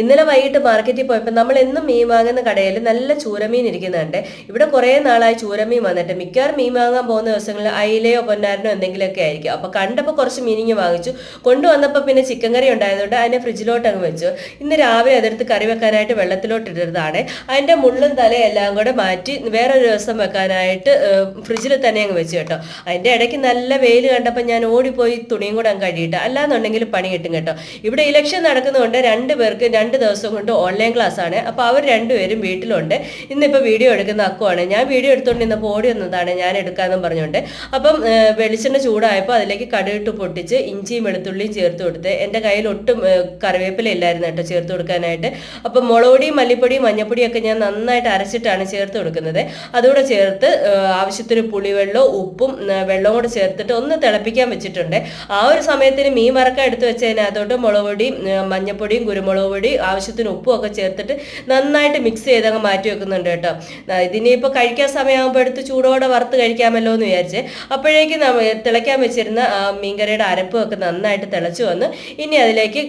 ഇന്നലെ വൈകിട്ട് മാർക്കറ്റിൽ പോയപ്പോൾ നമ്മൾ എന്നും മീൻ വാങ്ങുന്ന കടയിൽ നല്ല ചൂരമീൻ ഇരിക്കുന്നുണ്ട്. ഇവിടെ കുറേ നാളായി ചൂരമീൻ വന്നിട്ട്. മിക്കവാറും മീൻ വാങ്ങാൻ പോകുന്ന ദിവസങ്ങളിൽ അയിലയോ പൊന്നാരനോ എന്തെങ്കിലുമൊക്കെ ആയിരിക്കും. അപ്പോൾ കണ്ടപ്പോൾ കുറച്ച് മീനിങ് വാങ്ങിച്ചു. കൊണ്ടുവന്നപ്പോൾ പിന്നെ ചിക്കൻ കറി ഉണ്ടായതുകൊണ്ട് അതിനെ ഫ്രിഡ്ജിലോട്ട് അങ്ങ് വെച്ചു. ഇന്ന് രാവിലെ അതെടുത്ത് കറി വെക്കാനായിട്ട് വെള്ളത്തിലോട്ട് ഇട്ടതാണ്. അതിന്റെ മുള്ളും തലയും എല്ലാം കൂടെ മാറ്റി വേറൊരു ദിവസം വെക്കാനായിട്ട് ഫ്രിഡ്ജിൽ തന്നെ അങ്ങ് വെച്ചു കേട്ടോ. അതിന്റെ ഇടയ്ക്ക് നല്ല വെയിൽ കണ്ടപ്പോൾ ഞാൻ ഓടിപ്പോയി തുണിയും കൂടെ അങ്ങ് കഴുകിയിട്ട് അല്ലാന്നുണ്ടെങ്കിൽ പണി കിട്ടും കേട്ടോ. ഇവിടെ ഇലക്ഷൻ നടക്കുന്നതുകൊണ്ട് രണ്ട് പേർക്ക് രണ്ട് ദിവസം കൊണ്ട് ഓൺലൈൻ ക്ലാസ് ആണ്. അപ്പോൾ അവർ രണ്ടുപേരും വീട്ടിലുണ്ട്. ഇന്നിപ്പോൾ വീഡിയോ എടുക്കുന്ന അക്കുവാണ്. ഞാൻ വീഡിയോ എടുത്തുകൊണ്ട് ഇന്ന് ഓടി വന്നതാണ് ഞാൻ എടുക്കാമെന്നും പറഞ്ഞുകൊണ്ട് അപ്പം വെളിച്ചെണ്ണ ചൂടായപ്പോൾ അതിലേക്ക് കടുകിട്ട് പൊട്ടിച്ച് ഇഞ്ചിയും വെളുത്തുള്ളിയും ചേർത്ത് കൊടുത്ത് എന്റെ കയ്യിൽ ഒട്ടും കറിവേപ്പില ഇല്ലായിരുന്നു കേട്ടോ ചേർത്ത് കൊടുക്കാനായിട്ട്. അപ്പം മുളകുപൊടിയും മല്ലിപ്പൊടിയും മഞ്ഞപ്പൊടിയും ഒക്കെ ഞാൻ നന്നായിട്ട് അരച്ചിട്ടാണ് ചേർത്ത് കൊടുക്കുന്നത്. അതുകൂടെ ചേർത്ത് ആവശ്യത്തിന് പുളിവെള്ളവും ഉപ്പും വെള്ളം വെള്ളവും കൂടെ ചേർത്തിട്ട് ഒന്ന് തിളപ്പിക്കാൻ വെച്ചിട്ടുണ്ട്. ആ ഒരു സമയത്തിന് മീൻ വറക്കം എടുത്ത് വെച്ചതിനകത്തോട്ട് മുളകുപൊടിയും മഞ്ഞപ്പൊടിയും കുരുമുളക് പൊടി ആവശ്യത്തിന് ഉപ്പും ഒക്കെ ചേർത്തിട്ട് നന്നായിട്ട് മിക്സ് ചെയ്ത് അങ്ങ് മാറ്റി വെക്കുന്നുണ്ട് കേട്ടോ. ഇതിനിപ്പോൾ കഴിക്കാൻ സമയമാകുമ്പോൾ എടുത്ത് ചൂടോടെ വറുത്ത് കഴിക്കാമല്ലോ എന്ന് വിചാരിച്ച് അപ്പോഴേക്കും തിളയ്ക്കാൻ വെച്ചിരുന്ന മീൻകറിയുടെ അരപ്പും ഒക്കെ നന്നായിട്ട് തിളച്ചു വന്ന് ഇനി അതിലേക്ക്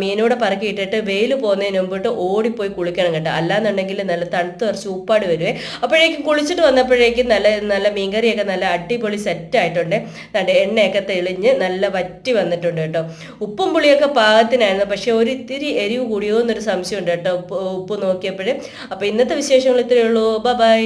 മീനൂടെ പറക്കി ഇട്ടിട്ട് വെയിൽ പോകുന്നതിന് മുമ്പിട്ട് ഓടിപ്പോയി കുളിക്കണം കേട്ടോ. അല്ലാന്നുണ്ടെങ്കിൽ നല്ല തണുത്ത് കുറച്ച് ഉപ്പാട് വരുവേ. അപ്പോഴേക്കും കുളിച്ചിട്ട് വന്നപ്പോഴേക്കും നല്ല നല്ല മീൻകറിയൊക്കെ നല്ല അടിപൊളി സെറ്റ് ആയിട്ടുണ്ട്. നല്ല എണ്ണയൊക്കെ തെളിഞ്ഞ് നല്ല വറ്റി വന്നിട്ടുണ്ട് കേട്ടോ. ഉപ്പും പുളിയൊക്കെ പാകത്തിനായിരുന്നു. പക്ഷെ ഒരു ഇത്തിരി എരിവ് കൂടിയോ എന്നൊരു സംശയം ഉണ്ട് കേട്ടോ. ഉപ്പ് നോക്കിയപ്പോഴേ. അപ്പോൾ ഇന്നത്തെ വിശേഷങ്ങൾ ഇത്രയേ ഉള്ളൂ. ബൈ